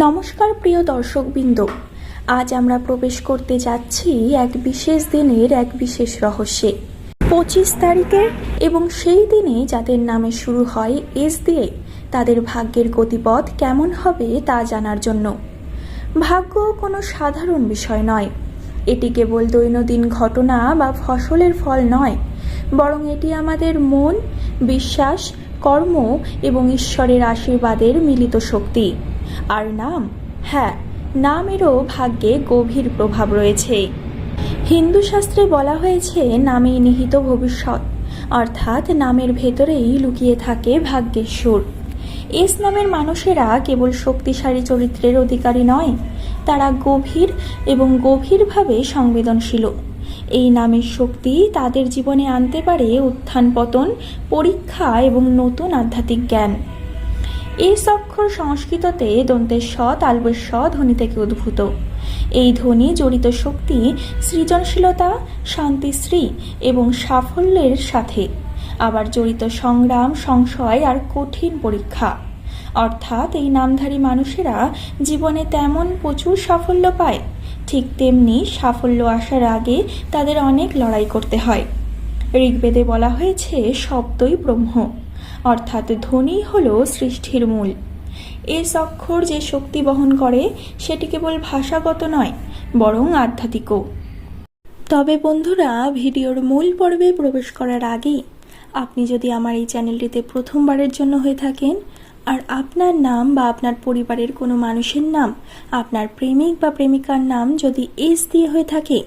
নমস্কার প্রিয় দর্শকবৃন্দ। আজ আমরা প্রবেশ করতে যাচ্ছি এক বিশেষ দিনের এক বিশেষ রহস্যে। পঁচিশ তারিখে এবং সেই দিনে যাদের নামে শুরু হয় এস দিয়ে, তাদের ভাগ্যের গতিপথ কেমন হবে তা জানার জন্য। ভাগ্য কোনো সাধারণ বিষয় নয়। এটি কেবল দৈনন্দিন ঘটনা বা ফসলের ফল নয়, বরং এটি আমাদের মন, বিশ্বাস, কর্ম এবং ঈশ্বরের আশীর্বাদের মিলিত শক্তি। আর নাম? হ্যাঁ নামেরও ভাগ্যে গভীর প্রভাব রয়েছে। হিন্দু শাস্ত্রে বলা হয়েছে, নামেই নিহিত ভবিষ্যৎ। অর্থাৎ নামের ভেতরেই লুকিয়ে থাকে ভাগ্যের সুর। এস নামের মানুষেরা কেবল শক্তিশালী চরিত্রের অধিকারী নয়, তারা গভীর এবং গভীরভাবে সংবেদনশীল। এই নামের শক্তি তাদের জীবনে আনতে পারে উত্থান পতন, পরীক্ষা এবং নতুন আধ্যাত্মিক জ্ঞান। এই অক্ষর সংস্কৃততে দন্তের স তালবের স ধ্বনি থেকে উদ্ভূত। এই ধ্বনি জড়িত শক্তি সৃজনশীলতা শান্তিশ্রী এবং সাফল্যের সাথে। আবার জড়িত সংগ্রাম, সংশয় আর কঠিন পরীক্ষা। অর্থাৎ এই নামধারী মানুষেরা জীবনে তেমন প্রচুর সাফল্য পায়। ঠিক তেমনি সাফল্য আসার আগে তাদের অনেক লড়াই করতে হয়। ঋগ্বেদে বলা হয়েছে শব্দই ব্রহ্ম। অর্থাৎ ধ্বনি হল সৃষ্টির মূল। এস অক্ষর যে শক্তি বহন করে, সেটি কেবল ভাষাগত নয়, বরং আধ্যাত্মিকও। তবে বন্ধুরা, ভিডিওর মূল পর্বে প্রবেশ করার আগে আপনি যদি আমার এই চ্যানেলটিতে প্রথমবারের জন্য হয়ে থাকেন, আর আপনার নাম বা আপনার পরিবারের কোনো মানুষের নাম, আপনার প্রেমিক বা প্রেমিকার নাম যদি এস দিয়ে হয়ে থাকে,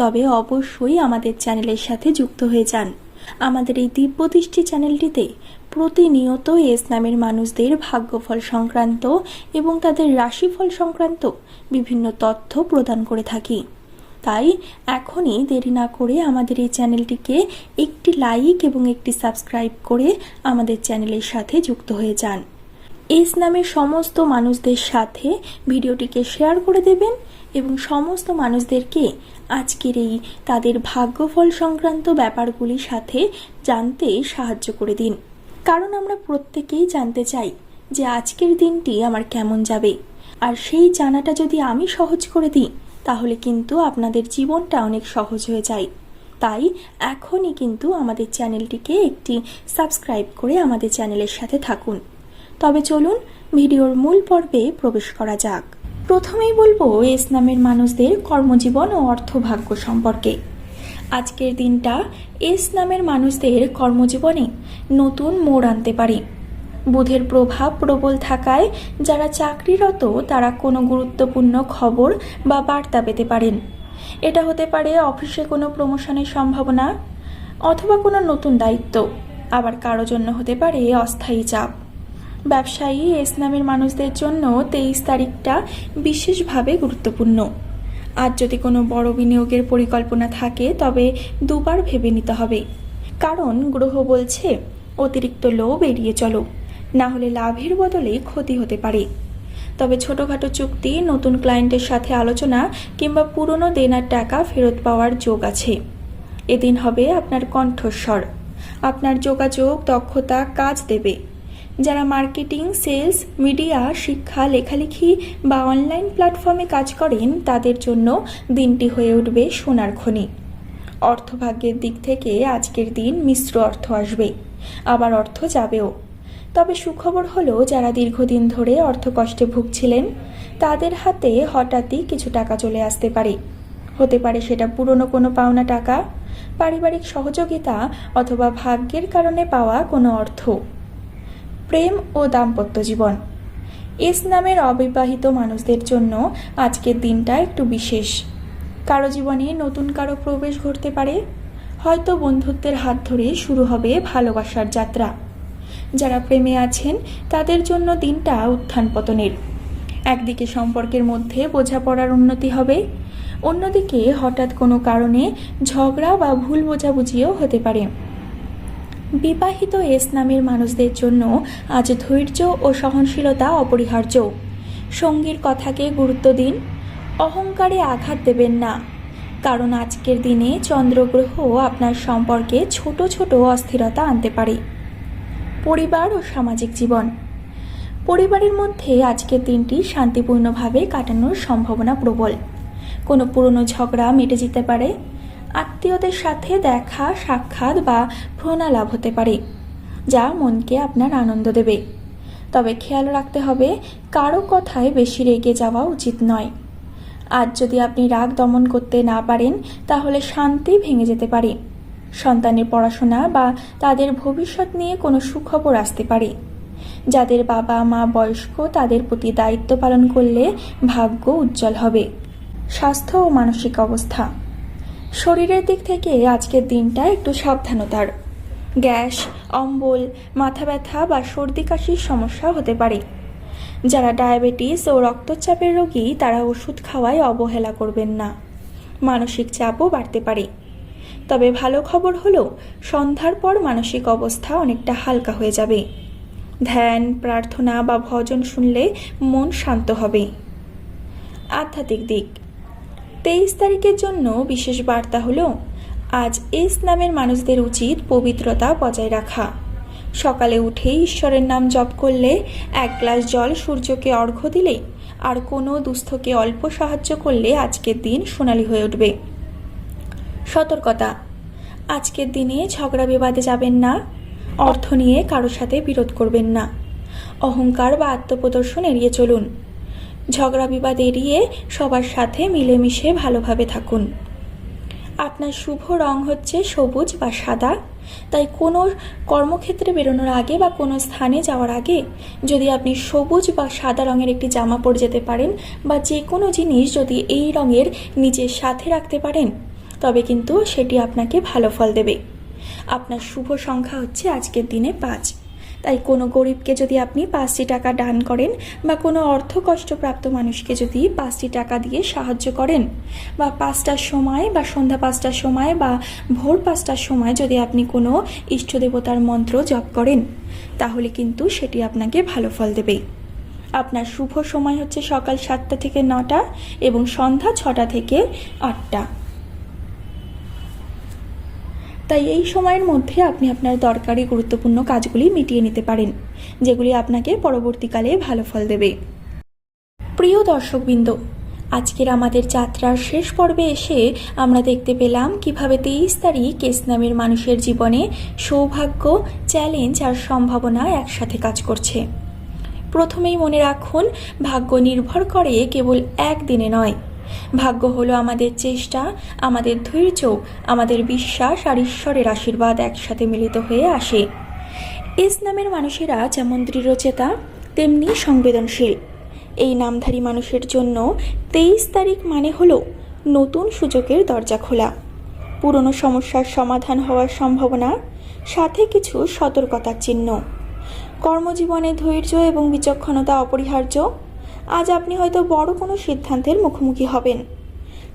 তবে অবশ্যই আমাদের চ্যানেলের সাথে যুক্ত হয়ে যান। আমাদের এই দিব্যদৃষ্টি চ্যানেলটিতে প্রতিনিয়ত এস নামের মানুষদের ভাগ্যফল সংক্রান্ত এবং তাদের রাশিফল সংক্রান্ত বিভিন্ন তথ্য প্রদান করে থাকি। তাই এখনই দেরি না করে আমাদের এই চ্যানেলটিকে একটি লাইক এবং একটি সাবস্ক্রাইব করে আমাদের চ্যানেলের সাথে যুক্ত হয়ে যান। এস নামের সমস্ত মানুষদের সাথে ভিডিওটিকে শেয়ার করে দেবেন এবং সমস্ত মানুষদেরকে আজকের এই তাদের ভাগ্যফল সংক্রান্ত ব্যাপারগুলির সাথে জানতে সাহায্য করে দিন। কারণ আমরা প্রত্যেকেই জানতে চাই যে আজকের দিনটি আমার কেমন যাবে। আর সেই জানাটা যদি আমি সহজ করে দিই, তাহলে কিন্তু আপনাদের জীবনটা অনেক সহজ হয়ে যায়। তাই এখনই কিন্তু আমাদের চ্যানেলটিকে একটি সাবস্ক্রাইব করে আমাদের চ্যানেলের সাথে থাকুন। তবে চলুন ভিডিওর মূল পর্বে প্রবেশ করা যাক। প্রথমেই বলব এস নামের মানুষদের কর্মজীবন ও অর্থভাগ্য সম্পর্কে। আজকের দিনটা এস নামের মানুষদের কর্মজীবনে নতুন মোড় আনতে পারে। বুধের প্রভাব প্রবল থাকায় যারা চাকরিরত, তারা কোনো গুরুত্বপূর্ণ খবর বা বার্তা পেতে পারেন। এটা হতে পারে অফিসে কোনো প্রমোশনের সম্ভাবনা অথবা কোনো নতুন দায়িত্ব। আবার কারও জন্য হতে পারে অস্থায়ী চাপ। ব্যবসায়ী এস নামের মানুষদের জন্য তেইশ তারিখটা বিশেষভাবে গুরুত্বপূর্ণ। আজ যদি কোনো বড় বিনিয়োগের পরিকল্পনা থাকে, তবে দুবার ভেবে নিতে হবে। কারণ গ্রহ বলছে, অতিরিক্ত লোভ এড়িয়ে চলো। না হলে লাভের বদলে ক্ষতি হতে পারে। তবে ছোটোখাটো চুক্তি, নতুন ক্লায়েন্টের সাথে আলোচনা কিংবা পুরনো দেনার টাকা ফেরত পাওয়ার যোগ আছে। এদিন হবে আপনার কণ্ঠস্বর। আপনার যোগাযোগ, দক্ষতা কাজ দেবে। যারা মার্কেটিং, সেলস, মিডিয়া, শিক্ষা, লেখালেখি বা অনলাইন প্ল্যাটফর্মে কাজ করেন, তাদের জন্য দিনটি হয়ে উঠবে সোনার খনি। অর্থভাগ্যের দিক থেকে আজকের দিন মিশ্র অর্থ আসবে, আবার অর্থ যাবেও। তবে সুখবর হলো, যারা দীর্ঘদিন ধরে অর্থকষ্টে ভুগছিলেন, তাদের হাতে হঠাৎই কিছু টাকা চলে আসতে পারে। হতে পারে সেটা পুরনো কোনো পাওনা টাকা, পারিবারিক সহযোগিতা অথবা ভাগ্যের কারণে পাওয়া কোনো অর্থ। প্রেম ও দাম্পত্য জীবন। এস নামের অবিবাহিত মানুষদের জন্য আজকের দিনটা একটু বিশেষ। কারও জীবনে নতুন কারও প্রবেশ ঘটতে পারে। হয়তো বন্ধুত্বের হাত ধরে শুরু হবে ভালোবাসার যাত্রা। যারা প্রেমে আছেন, তাদের জন্য দিনটা উত্থান পতনের। একদিকে সম্পর্কের মধ্যে বোঝাপড়ার উন্নতি হবে, অন্যদিকে হঠাৎ কোনো কারণে ঝগড়া বা ভুল বোঝাবুঝিও হতে পারে। বিবাহিত এস নামের মানুষদের জন্য আজ ধৈর্য ও সহনশীলতা অপরিহার্য। সঙ্গীর কথাকে গুরুত্ব দিন, অহংকারে আঘাত দেবেন না। কারণ আজকের দিনে চন্দ্রগ্রহ আপনার সম্পর্কে ছোট ছোট অস্থিরতা আনতে পারে। পরিবার ও সামাজিক জীবন। পরিবারের মধ্যে আজকের দিনটি শান্তিপূর্ণভাবে কাটানোর সম্ভাবনা প্রবল। কোনো পুরনো ঝগড়া মিটে যেতে পারে আত্মীয়দের সাথে দেখা, সাক্ষাৎ বা প্রণালাভ হতে পারে, যা মনকে আপনার আনন্দ দেবে। তবে খেয়াল রাখতে হবে, কারও কথায় বেশি রেগে যাওয়া উচিত নয়। আজ যদি আপনি রাগ দমন করতে না পারেন, তাহলে শান্তি ভেঙে যেতে পারে। সন্তানের পড়াশোনা বা তাদের ভবিষ্যৎ নিয়ে কোনো সুখবর আসতে পারে। যাদের বাবা মা বয়স্ক, তাদের প্রতি দায়িত্ব পালন করলে ভাগ্য উজ্জ্বল হবে। স্বাস্থ্য ও মানসিক অবস্থা শরীরের দিক থেকে আজকের দিনটা একটু সাবধানতার। গ্যাস, অম্বল, মাথা ব্যথা বা সর্দি কাশির সমস্যা হতে পারে। যারা ডায়াবেটিস ও রক্তচাপের রোগী, তারা ওষুধ খাওয়ায় অবহেলা করবেন না। মানসিক চাপও বাড়তে পারে। তবে ভালো খবর হলো, সন্ধ্যার পর মানসিক অবস্থা অনেকটা হালকা হয়ে যাবে। ধ্যান, প্রার্থনা বা ভজন শুনলে মন শান্ত হবে। আধ্যাত্মিক দিক। তেইশ তারিখের জন্য বিশেষ বার্তা হলো, আজ এস নামের মানুষদের উচিত পবিত্রতা বজায় রাখা। সকালে উঠে ঈশ্বরের নাম জপ করলে এক গ্লাস জল সূর্যকে অর্ঘ্য দিলে, আর কোনো দুস্থকে অল্প সাহায্য করলে আজকের দিন সোনালি হয়ে উঠবে। সতর্কতা, আজকের দিনে ঝগড়া বিবাদে যাবেন না, অর্থ নিয়ে কারোর সাথে বিরোধ করবেন না। অহংকার বা আত্মপ্রদর্শন এড়িয়ে চলুন। ঝগড়া বিবাদ এড়িয়ে সবার সাথে মিলেমিশে ভালোভাবে থাকুন। আপনার শুভ রং হচ্ছে সবুজ বা সাদা। তাই কোনো কর্মক্ষেত্রে বেরোনোর আগে বা কোনো স্থানে যাওয়ার আগে যদি আপনি সবুজ বা সাদা রঙের একটি জামা পরে যেতে পারেন বা যে কোনো জিনিস যদি এই রঙের নিজের সাথে রাখতে পারেন, তবে কিন্তু সেটি আপনাকে ভালো ফল দেবে। আপনার শুভ সংখ্যা হচ্ছে আজকের দিনে পাঁচ। তাই কোনো গরিবকে যদি আপনি পাঁচটি টাকা দান করেন বা কোনো অর্থ কষ্টপ্রাপ্ত মানুষকে যদি পাঁচটি টাকা দিয়ে সাহায্য করেন, বা পাঁচটার সময় বা সন্ধ্যা পাঁচটার সময় বা ভোর পাঁচটার সময় যদি আপনি কোনো ইষ্ট দেবতার মন্ত্র জপ করেন, তাহলে কিন্তু সেটি আপনাকে ভালো ফল দেবে আপনার শুভ সময় হচ্ছে সকাল সাতটা থেকে নটা এবং সন্ধ্যা ছটা থেকে আটটা। তাই এই সময়ের মধ্যে আপনি আপনার দরকারি গুরুত্বপূর্ণ কাজগুলি মিটিয়ে নিতে পারেন, যেগুলি আপনাকে পরবর্তীকালে ভালো ফল দেবে। প্রিয় দর্শকবৃন্দ, আজকের আমাদের যাত্রার শেষ পর্বে এসে আমরা দেখতে পেলাম কীভাবে তেইশ তারিখ কেস নামের মানুষের জীবনে সৌভাগ্য, চ্যালেঞ্জ আর সম্ভাবনা একসাথে কাজ করছে। প্রথমেই মনে রাখুন, ভাগ্য নির্ভর করে কেবল একদিনে নয় ভাগ্য হলো আমাদের চেষ্টা, আমাদের ধৈর্য, আমাদের বিশ্বাস আর ঈশ্বরের আশীর্বাদ একসাথে মিলিত হয়ে আসে। এস নামের মানুষেরা যেমন দৃঢ়চেতা, তেমনি সংবেদনশীল। এই নামধারী মানুষের জন্য তেইশ তারিখ মানে হলো নতুন সুযোগের দরজা খোলা। পুরনো সমস্যার সমাধান হওয়ার সম্ভাবনা, সাথে কিছু সতর্কতার চিহ্ন। কর্মজীবনে ধৈর্য এবং বিচক্ষণতা অপরিহার্য আজ আপনি হয়তো বড় কোনো সিদ্ধান্তের মুখোমুখি হবেন।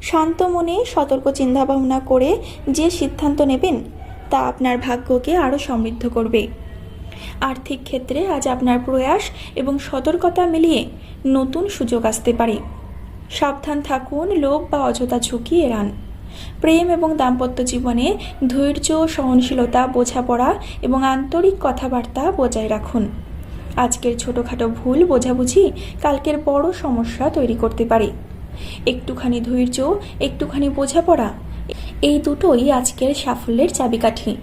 শান্ত মনে সতর্ক চিন্তাভাবনা করে যে সিদ্ধান্ত নেবেন, তা আপনার ভাগ্যকে আরও সমৃদ্ধ করবে। আর্থিক ক্ষেত্রে আজ আপনার প্রয়াস এবং সতর্কতা মিলিয়ে নতুন সুযোগ আসতে পারে। সাবধান থাকুন, লোভ বা অযথা ঝুঁকি এড়ান। প্রেম এবং দাম্পত্য জীবনে ধৈর্য, সহনশীলতা, বোঝাপড়া এবং আন্তরিক কথাবার্তা বজায় রাখুন। আজকের ছোটোখাটো ভুল বোঝাবুঝি কালকের বড় সমস্যা তৈরি করতে পারে। একটুখানি ধৈর্য, একটুখানি বোঝাপড়া, এই দুটোই আজকের সাফল্যের চাবিকাঠি।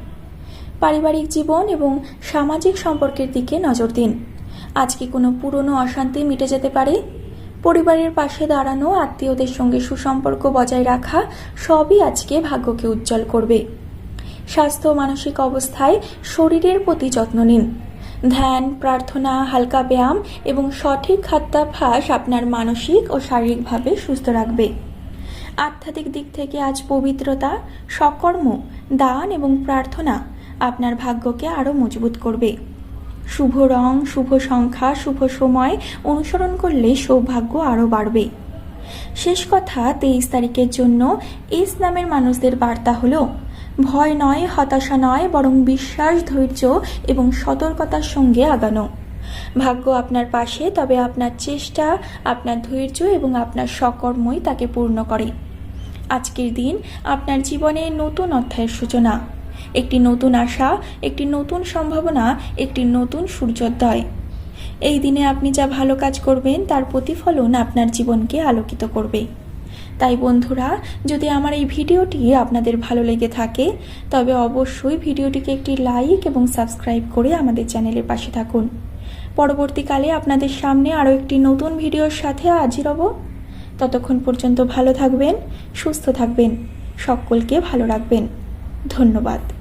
পারিবারিক জীবন এবং সামাজিক সম্পর্কের দিকে নজর দিন। আজকে কোনো পুরনো অশান্তি মিটে যেতে পারে? পরিবারের পাশে দাঁড়ানো, আত্মীয়দের সঙ্গে সুসম্পর্ক বজায় রাখা, সবই আজকে ভাগ্যকে উজ্জ্বল করবে। স্বাস্থ্য মানসিক অবস্থায় শরীরের প্রতি যত্ন নিন। ধ্যান, প্রার্থনা, হালকা ব্যায়াম এবং সঠিক খাদ্যাভ্যাস আপনার মানসিক ও শারীরিকভাবে সুস্থ রাখবে। আধ্যাত্মিক দিক থেকে আজ পবিত্রতা, সকর্ম, দান এবং প্রার্থনা আপনার ভাগ্যকে আরও মজবুত করবে। শুভ রং, শুভ সংখ্যা, শুভ সময় অনুসরণ করলে সৌভাগ্য আরও বাড়বে। শেষ কথা তেইশ তারিখের জন্য এস নামের মানুষদের বার্তা হলো ভয় নয়, হতাশা নয়, বরং বিশ্বাস, ধৈর্য এবং সতর্কতার সঙ্গে আগানো। ভাগ্য আপনার পাশে, তবে আপনার চেষ্টা, আপনার ধৈর্য এবং আপনার সকর্মই তাকে পূর্ণ করে। আজকের দিন আপনার জীবনে নতুন অধ্যায়ের সূচনা। একটি নতুন আশা, একটি নতুন সম্ভাবনা, একটি নতুন সূর্যোদয়। এই দিনে আপনি যা ভালো কাজ করবেন, তার প্রতিফলন আপনার জীবনকে আলোকিত করবে। তাই বন্ধুরা, যদি আমার এই ভিডিওটি আপনাদের ভালো লেগে থাকে, তবে অবশ্যই ভিডিওটিকে একটি লাইক এবং সাবস্ক্রাইব করে আমাদের চ্যানেলের পাশে থাকুন। পরবর্তীকালে আপনাদের সামনে আরও একটি নতুন ভিডিওর সাথে হাজির হব। ততক্ষণ পর্যন্ত ভালো থাকবেন, সুস্থ থাকবেন, সকলকে ভালো রাখবেন। ধন্যবাদ।